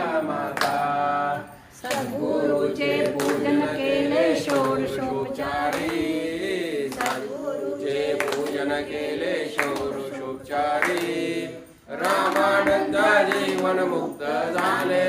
villa माता सद्गुरूचे पूजन केले पूजन केले षोडशोपचारी रामानंद जीवन मुक्त झाले